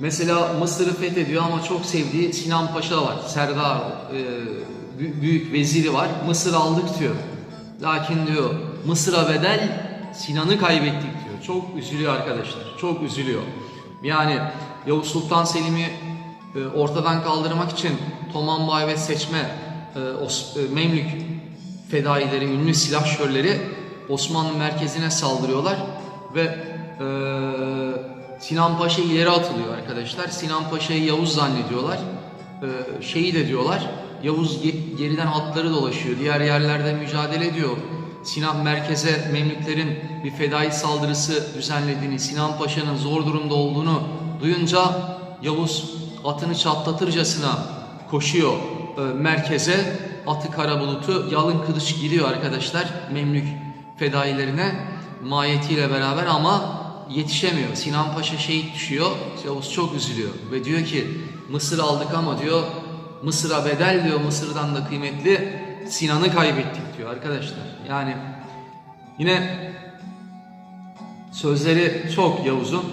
Mesela Mısır'ı fethediyor ama çok sevdiği Sinan Paşa var. Serdar e, bü- büyük veziri var. Mısır aldık diyor. Lakin diyor Mısır'a bedel Sinan'ı kaybettik diyor. Çok üzülüyor arkadaşlar. Çok üzülüyor. Yani Yavuz Sultan Selim'i e, ortadan kaldırmak için Toman Bay ve Seçme e, Os- e, Memlük fedaileri, ünlü silahşörleri Osmanlı merkezine saldırıyorlar ve e, Sinan Paşa ileri atılıyor arkadaşlar. Sinan Paşa'yı Yavuz zannediyorlar. E, şeyi de diyorlar. Yavuz ge- geriden atları dolaşıyor. Diğer yerlerde mücadele ediyor. Sinan merkeze Memlüklerin bir fedai saldırısı düzenlediğini, Sinan Paşa'nın zor durumda olduğunu duyunca Yavuz atını çatlatırcasına koşuyor e, merkeze. Atı kara bulutu yalın kılıç giriyor arkadaşlar Memlük fedailerine mahiyetiyle beraber ama yetişemiyor. Sinan Paşa şehit düşüyor. Yavuz çok üzülüyor ve diyor ki Mısır aldık ama diyor Mısır'a bedel diyor Mısır'dan da kıymetli Sinan'ı kaybettik diyor arkadaşlar. Yani yine sözleri çok Yavuz'un